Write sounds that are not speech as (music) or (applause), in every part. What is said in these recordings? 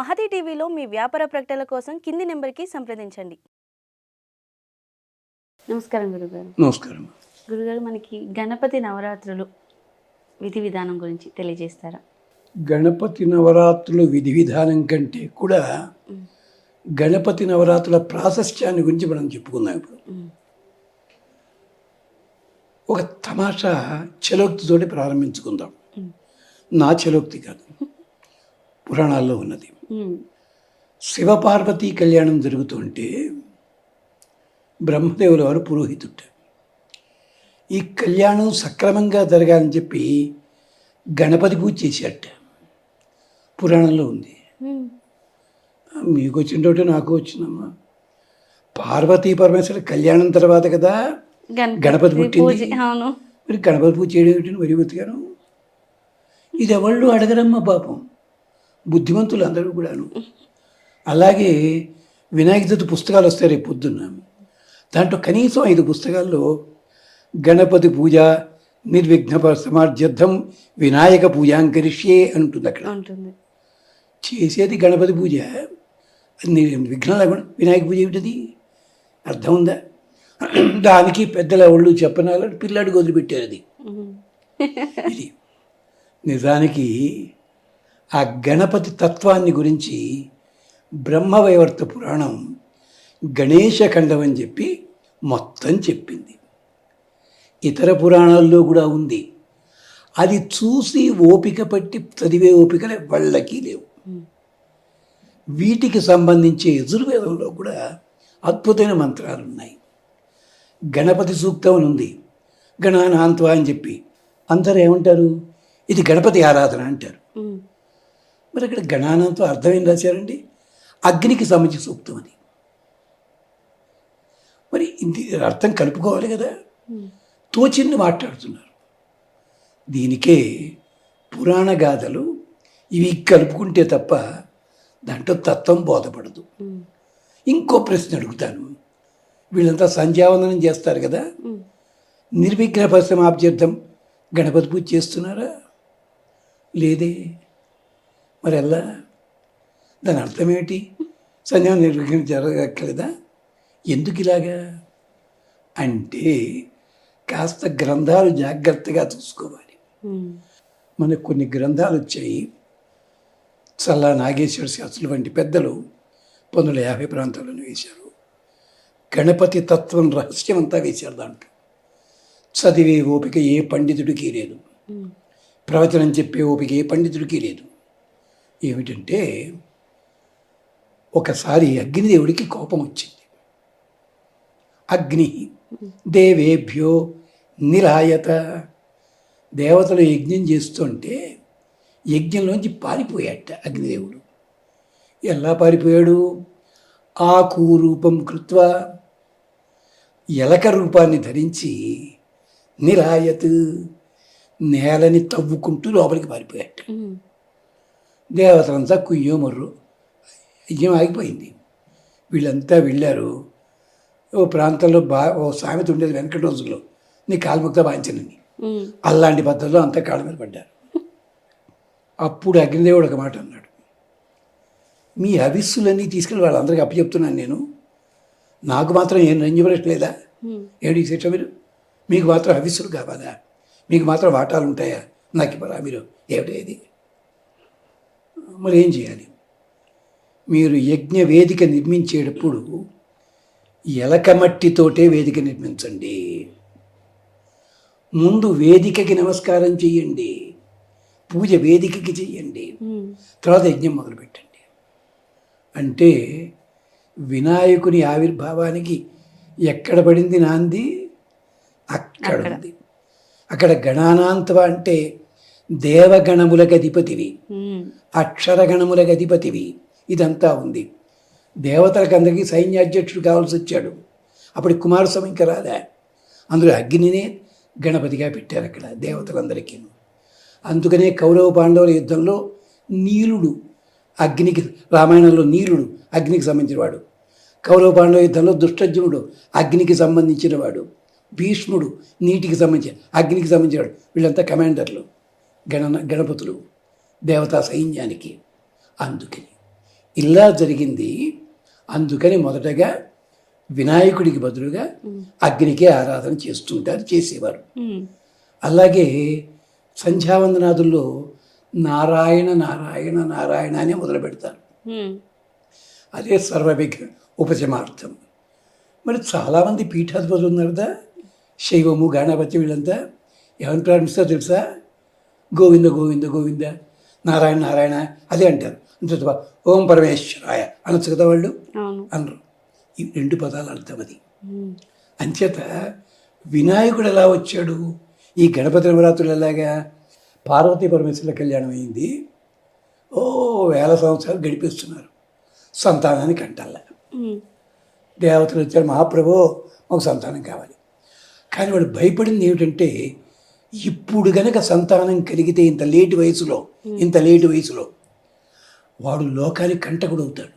మహతి టీవీలో మీ వ్యాపార ప్రకటనల కోసం కింది నెంబర్కి సంప్రదించండి. నమస్కారం గురుగారు. నమస్కారం. గురుగారు మనకి గణపతి నవరాత్రులు విధి విధానం గురించి తెలియజేస్తారా? గణపతి నవరాత్రుల విధి విధానం కంటే కూడా గణపతి నవరాత్రుల ప్రాశస్త్యాన్ని గురించి మనం చెప్పుకుందాం ఇప్పుడు. ఒక తమాషా చలోక్తితోటి ప్రారంభించుకుందాం. నా చలోక్తి కాదు. పురాణాల్లో ఉన్నది. శివపార్వతీ కళ్యాణం జరుగుతుంటే బ్రహ్మదేవుల వారు పురోహితుట ఈ కళ్యాణం సక్రమంగా జరగాలని చెప్పి గణపతి పూజ చేసేట పురాణంలో ఉంది. మీకు వచ్చినట్టు నాకు వచ్చిందమ్మా. పార్వతీ పరమేశ్వర కళ్యాణం తర్వాత కదా గణపతి పుట్టింది. మరి గణపతి పూజ చేయడం ఏమిటి మరి బతికాను ఇది ఎవళ్ళు అడగరమ్మా పాపం. బుద్ధిమంతులు అందరూ కూడాను. అలాగే వినాయక చవితి పుస్తకాలు వస్తాయి రేపు పొద్దున్న. దాంట్లో కనీసం ఐదు పుస్తకాల్లో గణపతి పూజ నిర్విఘ్న సమార్జర్థం వినాయక పూజాంకరిష్యే అని ఉంటుంది అక్కడ. చేసేది గణపతి పూజ. విఘ్నం లేకుండా వినాయక పూజ ఏమిటది? అర్థం ఉందా? దానికి పెద్దల ఒళ్ళు చెప్పనాలని పిల్లాడికి వదిలిపెట్టారు అది. ఇది. నిజానికి ఆ గణపతి తత్వాన్ని గురించి బ్రహ్మవైవర్త పురాణం గణేశఖండం అని చెప్పి మొత్తం చెప్పింది. ఇతర పురాణాల్లో కూడా ఉంది. అది చూసి ఓపిక పట్టి చదివే ఓపికలు వాళ్ళకి లేవు. వీటికి సంబంధించి యజుర్వేదంలో కూడా అద్భుతమైన మంత్రాలు ఉన్నాయి. గణపతి సూక్తం అని ఉంది. గణానాంత్వ అని చెప్పి. అందరూ ఏమంటారు? ఇది గణపతి ఆరాధన అంటారు. మరి ఇక్కడ గణానంతో అర్థం ఏం రాశారండి? అగ్నికి సంబంధించి సూక్తం అది. మరి ఇది అర్థం కలుపుకోవాలి కదా. తోచింది మాట్లాడుతున్నారు. దీనికే పురాణ గాథలు ఇవి కలుపుకుంటే తప్ప దాంట్లో తత్వం బోధపడదు. ఇంకో ప్రశ్న అడుగుతాను. వీళ్ళంతా సంధ్యావందనం చేస్తారు కదా. నిర్విఘ్న పరిశ్రమాభ్యర్థం గణపతి పూజ చేస్తున్నారా? లేదే. మరి ఎలా దాని అర్థం ఏమిటి నిర్విఘ్నం జరగక్కలేదా ఎందుకు ఇలాగా అంటే కాస్త గ్రంథాలు జాగ్రత్తగా చూసుకోవాలి. మనకు కొన్ని గ్రంథాలు వచ్చాయి. చల్లా నాగేశ్వర శాస్త్రులు వంటి పెద్దలు పంతొమ్మిది వందల యాభై ప్రాంతాలను వేశారు. గణపతి తత్వం రహస్యం అంతా వేశారు దాంట్లో. చదివే ఓపిక ఏ పండితుడికి లేదు. ప్రవచనం చెప్పే ఓపిక ఏ పండితుడికి లేదు. ఏమిటంటే ఒకసారి అగ్నిదేవుడికి కోపం వచ్చింది. అగ్ని దేవేభ్యో నిరాయత. దేవతలు యజ్ఞం చేస్తుంటే యజ్ఞంలోంచి పారిపోయాట అగ్నిదేవుడు. ఎలా పారిపోయాడు? ఆకు రూపం కృత్వ ఎలక రూపాన్ని ధరించి నిరాయత్ నేలని తవ్వుకుంటూ లోపలికి పారిపోయాట. దేవతలంతా కుయ్యో మర్రు యజ్ఞం ఆగిపోయింది. వీళ్ళంతా వెళ్ళారు. ఓ ప్రాంతంలో బా ఓ సామెత ఉండేది వెనకటి రోజుల్లో. నీ కాల్ముక్త వాంచనని మ్మ్. అలాంటి పద్ధతిలో అంతా కాళ్ళ మీద పడ్డారు. (laughs) అప్పుడు అగ్నిదేవుడు ఒక మాట అన్నాడు. మీ హవిస్సులన్నీ తీసుకెళ్ళి వాళ్ళందరికీ అప్పచెప్తున్నాను నేను. నాకు మాత్రం ఏం రంజిపడట్లేదా మ్మ్. ఏమిటి శిక్ష మీరు? మీకు మాత్రం హవిస్సులు కావాలా? మీకు మాత్రం వాటాలు ఉంటాయా? నాకు ఇవ్వరా మీరు? ఏమిటి ఇది? మరి ఏం చేయాలి? మీరు యజ్ఞ వేదిక నిర్మించేటప్పుడు ఎలక మట్టితోటే వేదిక నిర్మించండి. ముందు వేదికకి నమస్కారం చెయ్యండి పూజ వేదికకి చెయ్యండి మ్మ్. తర్వాత యజ్ఞం మొదలుపెట్టండి. అంటే వినాయకుని ఆవిర్భావానికి ఎక్కడ పడింది నాంది? అక్కడ అక్కడ. ఉంది. అక్కడ గణానాంతవ అంటే దేవగణములకు అధిపతివి. అక్షరగణములకు అధిపతివి. ఇదంతా ఉంది. దేవతలకు అందరికీ సైన్యాధ్యక్షుడు కావాల్సి వచ్చాడు. అప్పుడు కుమారస్వామి ఇంకా రాలే. అందులో అగ్నినే గణపతిగా పెట్టారు అక్కడ దేవతలందరికీ. అందుకనే కౌరవ పాండవుల యుద్ధంలో నీలుడు అగ్నికి రామాయణంలో నీలుడు అగ్నికి సంబంధించినవాడు. కౌరవ పాండవ యుద్ధంలో దుష్టజ్ఞుడు అగ్నికి సంబంధించినవాడు. భీష్ముడు నీటికి సంబంధించిన అగ్నికి సంబంధించినవాడు. వీళ్ళంతా కమాండర్లు. గణన గణపతులు దేవతా సైన్యానికి అందుకని. ఇలా జరిగింది. అందుకని మొదటగా వినాయకుడికి బదులుగా అగ్నికే ఆరాధన చేస్తుంటారు చేసేవారు. అలాగే సంధ్యావందనాదుల్లో నారాయణ నారాయణ నారాయణ అనే మొదలు పెడతారు. అదే సర్వవిఘ్న ఉపశమార్థం మరి చాలామంది పీఠాధిపతులు ఉన్నారు కదా శైవము గణపతి వీళ్ళంతా. ఎవరిని ప్రారంభిస్తారో తెలుసా? గోవింద గోవింద గోవింద నారాయణ నారాయణ అదే అంటారు. అంతే ఓం పరమేశ్వరాయ అనొచ్చు కదా వాళ్ళు అనరు. ఈ రెండు పదాల అర్థం అది అంచేత వినాయకుడు ఎలా వచ్చాడు? ఈ గణపతి నవరాత్రులు ఎలాగా? పార్వతీ పరమేశ్వరుల కళ్యాణం అయింది. ఓ వేల సంవత్సరాలు గడిపిస్తున్నారు. సంతానానికి అంటల్ల దేవతలు వచ్చారు మహాప్రభు మాకు సంతానం కావాలి. కానీ వాడు భయపడింది ఏమిటంటే ఇప్పుడు గనక సంతానం కలిగితే ఇంత లేటు వయసులో ఇంత లేటు వయసులో వాడు లోకానికి కంటకుడు అవుతాడు.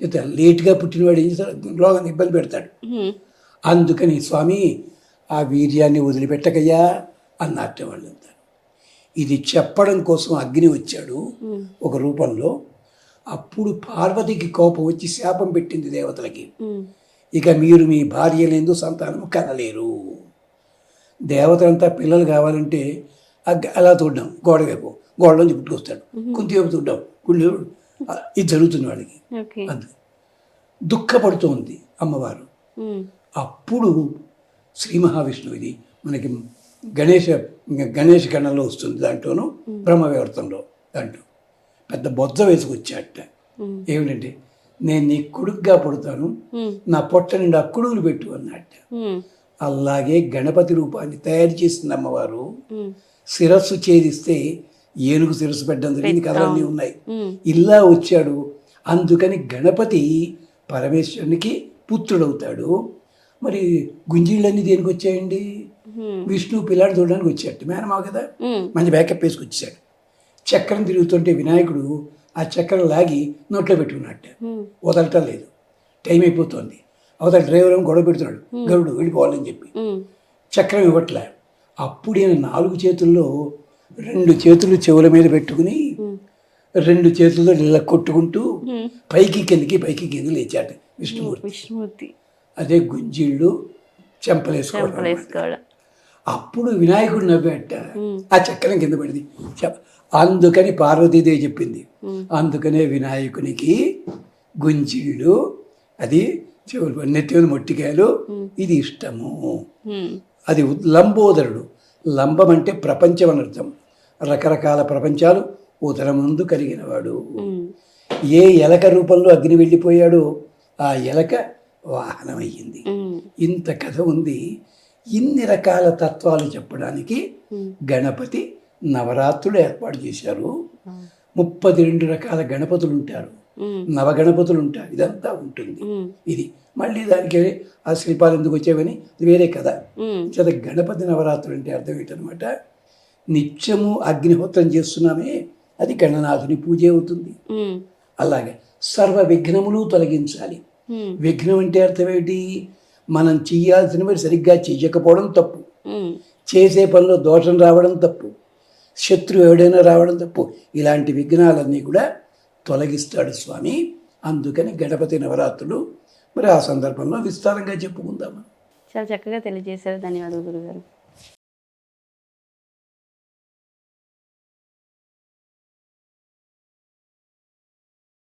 ఇంత లేటుగా పుట్టినవాడు ఏం చేస్తాడు? లోకాన్ని ఇబ్బంది పెడతాడు. ఉమ్, అందుకని స్వామి ఆ వీర్యాన్ని వదిలిపెట్టకయ్యా అన్నట్టు వాళ్ళు అంటారు. ఇది చెప్పడం కోసం అగ్ని వచ్చాడు ఉమ్, ఒక రూపంలో. అప్పుడు పార్వతికి కోపం వచ్చి శాపం పెట్టింది దేవతలకి. ఇక మీరు మీ భార్యలేందు సంతానం కనలేరు. దేవతలంతా పిల్లలు కావాలంటే అలా చూడ్డం గోడ వైపు. గోడలోంచి పుట్టుకొస్తాడు. కుంతి వైపు చూడ్డం. గుళ్ళు ఇది జరుగుతుంది వాళ్ళకి ఓకే. అది దుఃఖపడుతోంది అమ్మవారు. అప్పుడు శ్రీ మహావిష్ణువు ఇది మనకి గణేష గణేష్ గణంలో వస్తుంది దాంట్లోనూ బ్రహ్మవివర్తంలో దాంట్లో. పెద్ద బొజ్జ వేసుకొచ్చాట ఏమిటంటే నేను నీ కొడుకుగా పుడతాను నా పొట్ట నిండా అక్కుడుగులు పెట్టు అన్నట్ట అలాగే గణపతి రూపాన్ని తయారు చేసిన అమ్మవారు శిరస్సు ఛేదిస్తే ఏనుగు శిరస్సు పెట్టడం జరిగింది కథలన్నీ ఉన్నాయి. ఇలా వచ్చాడు. అందుకని గణపతి పరమేశ్వరునికి పుత్రుడవుతాడు. మరి గుంజీళ్ళన్నీ దేనికి వచ్చాయండి? విష్ణు పిల్లాడు చూడడానికి వచ్చాడు. మేనమావ కదా? మంచి బ్యాకప్ వేసుకొచ్చాడు చక్రం తిరుగుతుంటే వినాయకుడు ఆ చక్రం లాగి నోట్లో పెట్టుకున్నట్ట. వదలటం లేదు. టైం అయిపోతుంది. అవతల డ్రైవర్ ఏమో గొడవ పెడుతున్నాడు. గరుడు వెళ్ళిపోవాలని చెప్పి. చక్రం ఇవ్వట్లే. అప్పుడు ఈయన నాలుగు చేతుల్లో రెండు చేతులు చెవుల మీద పెట్టుకుని రెండు చేతులతో ఇలా కొట్టుకుంటూ. పైకి కిందకి పైకి కిందకి లేచాడు విష్ణుమూర్తి. విష్ణుమూర్తి. అదే గుంజీళ్ళు చెంపలేసుకోవడం అప్పుడు వినాయకుడు నవ్వేట. ఆ చక్రం కింద పడింది. అందుకని పార్వతీదేవి చెప్పింది. అందుకనే వినాయకునికి గుంజీళ్ళు అది చెవులు నెత్తి మీద మొట్టికాయలు. ఇది ఇష్టము. అది లంబోదరుడు. లంబం అంటే ప్రపంచం అని అర్థం. రకరకాల ప్రపంచాలు ఉదరముందు కలిగినవాడు. ఏ ఎలక రూపంలో అగ్ని వెళ్ళిపోయాడో ఆ ఎలక వాహనమయ్యింది. ఇంత కథ ఉంది. ఇన్ని రకాల తత్వాలు చెప్పడానికి. గణపతి నవరాత్రులు ఏర్పాటు చేశారు. ముప్పది రెండు రకాల గణపతులు ఉంటారు. నవగణపతులు ఉంటారు. ఇదంతా ఉంటుంది. ఇది. మళ్ళీ దానికి ఆ శిల్పాలు ఎందుకు వచ్చేవని? అది వేరే కథ. చేత గణపతి నవరాత్రులు అంటే అర్థం ఏంటనమాట నిత్యము అగ్నిహోత్రం చేస్తున్నామే. అది గణనాథుని పూజ అవుతుంది. అలాగే సర్వ విఘ్నములు తొలగించాలి. విఘ్నం అంటే అర్థం ఏంటి? మనం చెయ్యాల్సినవి సరిగ్గా చెయ్యకపోవడం తప్పు. చేసే పనిలో దోషం రావడం తప్పు. శత్రువు ఎవడైనా రావడం తప్పు. ఇలాంటి విఘ్నాలన్నీ కూడా తొలగిస్తాడు స్వామి. అందుకని గణపతి నవరాత్రులు మరి ఆ సందర్భంలో విస్తారంగా చెప్పుకుందాము చాలా చక్కగా తెలియజేశారు. ధన్యవాదాలు గురుగారు.